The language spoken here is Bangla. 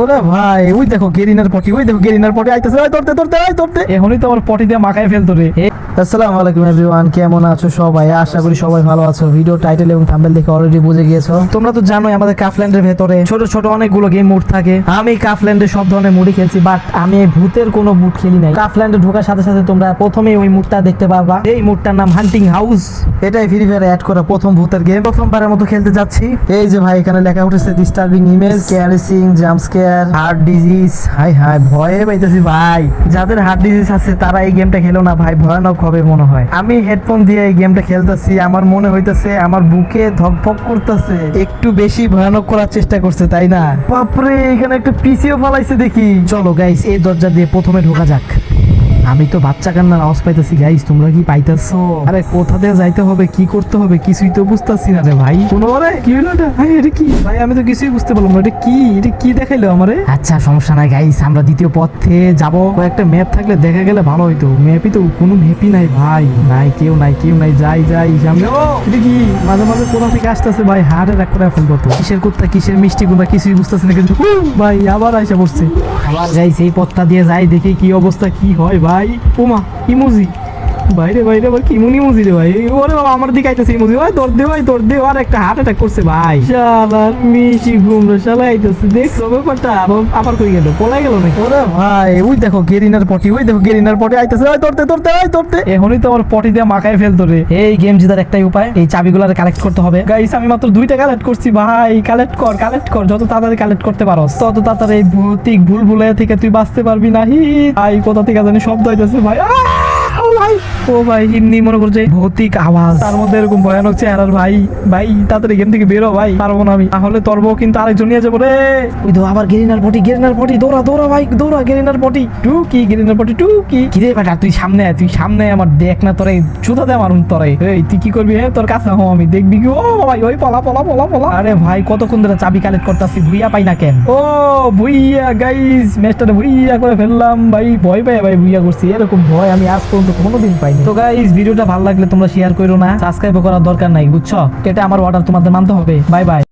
ওরে ভাই, ওই দেখো গেরিনার পটি, ওই দেখো গেরিনার পটি আইতেছে। ধরতে ধরতে ধরতে। এখনই তো আমার পটি দিয়ে মাখায় ফেলতো রে। আসসালামু আলাইকুম এভরিওয়ান, কেমন আছো সবাই? আশা করি সবাই ভালো আছো। ভিডিও টাইটেল এবং থাম্বনেল দেখে অলরেডি বুঝে গিয়েছো। তোমরা তো জানোই আমাদের কাফল্যান্ডের ভেতরে ছোট ছোট অনেকগুলো গেম মুড থাকে। আমি কাফল্যান্ডে সব ধরনের মুডই খেলছি বাট আমি ভূতের কোনো মুড খেলি নাই। কাফল্যান্ডে ঢোকার সাথে সাথে তোমরা প্রথমেই ওই মুডটা দেখতে পারবা। এই মুডটার নাম হান্টিং হাউস এটাই ফ্রি ফায়ার অ্যাড করা প্রথম ভূতের গেম প্রথমবারের মতো খেলতে যাচ্ছি। এই যে ভাই, এখানে লেখা উঠেছে disturbing image ক্যারেসিং jump scare heart disease high high ভয়ে পাইতেছি ভাই। যাদের হার্ট ডিজিজ আছে, তারা এই গেমটা খেলো না ভাই। ভয়ানক হবে মনে হয়। আমি হেডফোন দিয়ে এই গেমটা খেলতেছি আমার মনে হইতেছে আমার বুকে ধকধক করতেছে। একটু বেশি ভয়ানক করার চেষ্টা করছে তাই না? বাপরে এখানে একটা পিসিও ফালাইছে দেখি। চলো গাইস এই দরজা দিয়ে প্রথমে ঢোকা যাক। আমি তো বাচ্চা কান্নার আওয়াজ পাইতেছি গাইস তোমরা কি পাইতেছো? আরে কোথা দিয়ে যাইতে হবে কি করতে হবে কিছুই তো বুঝতেছি না রে ভাই। কোনো আরে কি হলো এটা? ভাই এটা কি? ভাই আমি তো কিছুই বুঝতে পারলাম না এটা কি? এটা কি দেখাইলো আমারে? আচ্ছা সমস্যা নাই গাইস আমরা দ্বিতীয় পথে যাব। একটা ম্যাপ থাকলে দেখা গেলে ভালো হইতো। ম্যাপই তো কোনো ম্যাপই নাই ভাই। নাই কেউ নাই কেউ নাই যাই যাই সামনে। ও! এটা কি? মাঝে মাঝে কোথা থেকে আসতেছে ভাই? হার্টে রাখ করে ফোন করতো কিসের কোথা কিসের মিষ্টি কোথা কিছুই বুঝতেছি না কিন্তু ভাই আবার আইসা পড়ছে। আবার যাই সেই পথটা দিয়ে যাই দেখি কি অবস্থা কি হয় ভাই। ওমা ইমোজি বাইরে বাইরে আবার ইমোজি রে ভাই? ওরে বাবা আমার দিকে আইতেছে ইমোজি ভাই তোর দে ভাই তোর দে আর একটা হার্ট অ্যাটাক করছে ভাই। শালার মিশি শালা আইতেছে দেখছ ব্যাপারটা? আবার- কই গেল? পলাই গেল নাকি? ওরে ভাই ওই দেখো গেরিনার পটি ওই দেখো গেরিনার পটি আইতেছে। ওই তোরতে তোরতে এখনই তো আমার পটি দিয়ে মাখায় ফেলতো রে। এই গেম জেতার একটাই উপায় এই চাবিগুলার কালেক্ট করতে হবে। গাইস আমি মাত্র দুইটা কালেক্ট করছি ভাই। কালেক্ট কর কালেক্ট কর। যত তাড়াতাড়ি কালেক্ট করতে পারো তত তাড়াতাড়ি এই ভৌতিক ভুল ভুলে থেকে তুই বাঁচতে পারবি না হি ভাই কোথা থেকে জানি শব্দ হইতেছে ভাই! ও ভাই হিন্দি মনে করছে ভৌতিক আওয়াজ। তার মধ্যে এরকম ভয়ানক চেহারার ভাই ভাই তাড়াতাড়ি গেম থেকে বেরো ভাই পারব না আমি। তাহলে কিন্তু আরেকজন নিয়ে যাব রে। ওই তো আবার গেরিনার পটি গেরিনার পটি দৌড়া দৌড়া ভাই দৌড়া গেরিনার পটি টু কি গেরিনার পটি টু কি কিরে বেটা তুই সামনে আয়, তুই সামনে আমার দেখ না তোরে চুদা দে তোরে। এই তুই কি করবি হ্যাঁ? তোর কাছে হো আমি দেখবি কি? ও ভাই ওই পলা পলা পলা পলা। আরে ভাই কতক্ষণ ধরে চাবি কালেক্ট করতেছি ভুইয়া পাই না কেন? ও ভুইয়া গাইস ম্যাচটা ভুইয়া করে ফেললাম ভাই ভয় পাই ভাই ভুইয়া করছি এরকম ভয় আমি আজ পর্যন্ত কোনোদিন পাইনি। তো গাইস ভিডিওটা ভালো লাগলে তোমরা শেয়ার করো না। সাবস্ক্রাইব করার দরকার নাই, বুঝছ? এটা আমার অর্ডার তোমাদের মানতে হবে। Bye bye